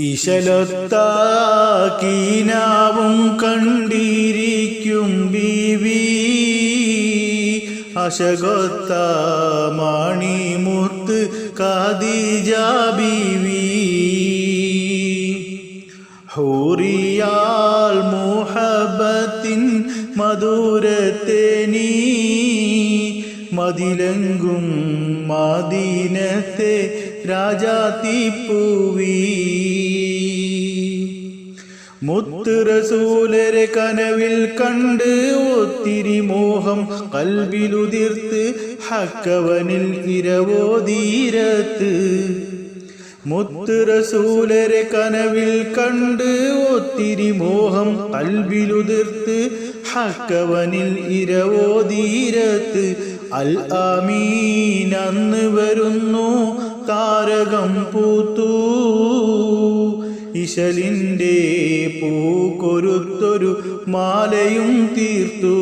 ഇശലൊത്ത കീനാവും കണ്ടിരിക്കും ബീവി. അശകൊത്ത മണിമുത്ത് കാദിജ ബീവി. ഹൂറിയാൽ മോഹബത്തിൻ മധുരത്തേനീ മതിലെങ്കും മാദീനത്തെ രാജാത്തിപ്പൂവി മുത്ത് റസൂലരെ കനവിൽ കണ്ട് ഒത്തിരി മോഹം കൽവിലുതിർത്ത് ഹക്കവനിൽ ഇരവോതീരത്ത് മുത്ത് റസൂലരെ കനവിൽ കണ്ട് ഒത്തിരി മോഹം കൽവിലുതിർത്ത് ഹക്കവനിൽ ഇരവോതീരത്ത് അൽ ആമീൻ അന്ന് വരുന്നു താരകം പൂത്തു. ഇശലിന്റെ പൂക്കൊരുത്തൊരു മാലയും തീർത്തു.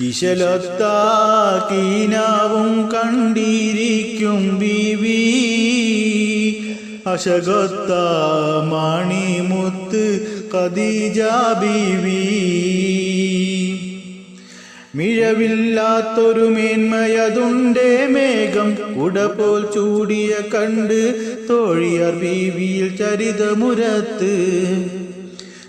ഇശലത്താക്കീനാവും കീനാവും കണ്ടിരിക്കും ബീവി. അശകത്ത മാണിമുത്ത് കദീജ ബീവി. മിഴവില്ലാത്തൊരു മേന്മയതുണ്ടേ മേഘം. ഉടപോൽ ചൂടിയ കണ്ട് തോഴിയർ ബീവിയിൽ ചരിതമുരത്ത്.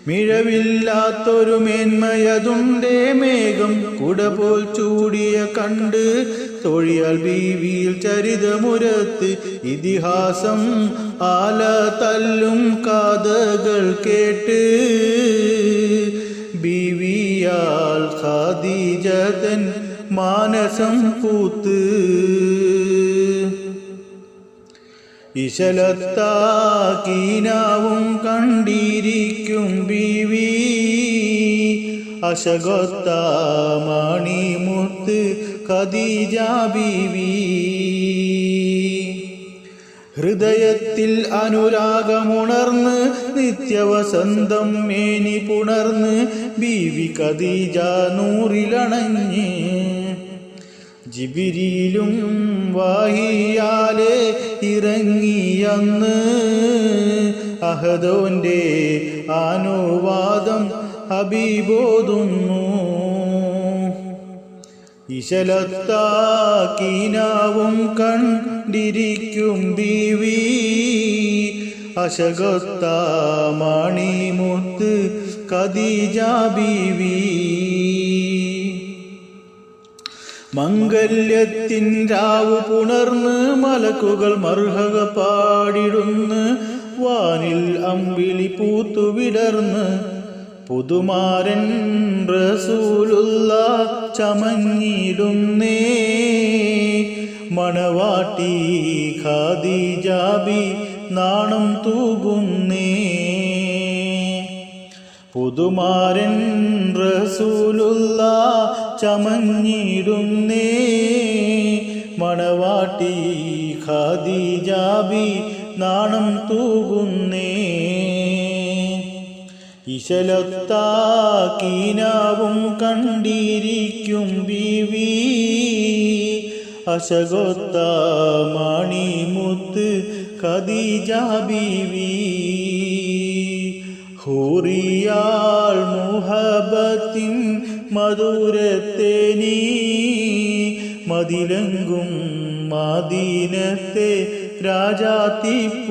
മിഴവില്ലാത്തൊരു മേന്മയതുണ്ടേ മേഘം. കുടപോൽ ചൂടിയ കണ്ട് തൊഴിയാൽ ബീവിയിൽ ചരിതമുരത്ത്. ഇതിഹാസം ആല തല്ലും കാതകൾ കേട്ട് ഖാദീജതൻ മാനസം പൂത്ത്. ഇശലത്ത കീനാവും കണ്ടിരിക്കും ബിവി. അശകൊത്ത മണിമുത്ത് ഖദീജ ബീവി. ഹൃദയത്തിൽ അനുരാഗമുണർന്ന് നിത്യവസന്തം മേനി പുണർന്ന് ബീവി കദീജ നൂറിലണഞ്ഞ്. ജിബിരിയിലും വാഹിയാലെ ഇറങ്ങിയന്ന് അഹദോന്റെ അനുവാദം ഹബീബോതുന്നു. ഇശലത്ത കീനാവും കണ്ടിരിക്കും ബീവി. അശകത്താമണി മണിമുത്ത് കദീജ ബീവി. മംഗല്യത്തിൻ രാവ് പുണർന്ന് മലക്കുകൾ മർഹക പാടിടുന്ന് വാനിൽ അമ്പിളി പൂത്തു വിടർന്ന് പുതുമാരൻ റസൂലുള്ള ചമഞ്ഞിടുന്നേ. മണവാട്ടി ഖാദിജാബി നാണം തൂകുന്നേ. പുതുമാരൻ റസൂലുള്ള ചമഞ്ഞിടുന്നേ. മണവാട്ടി ഖാദിജാബി നാണം തൂകുന്നേ. ഇശലത്ത കീനാവും കണ്ടിരിക്കും ബിവി. അശകൊത്ത മണിമുത്ത് ഖദീജ ബിവി. ഹൂറിയാൾ മുഹബത്തിൻ മധുരത്തേനീ മതിലങ്കും രാജാത്തി രാജാത്തിപ്പൂവീ.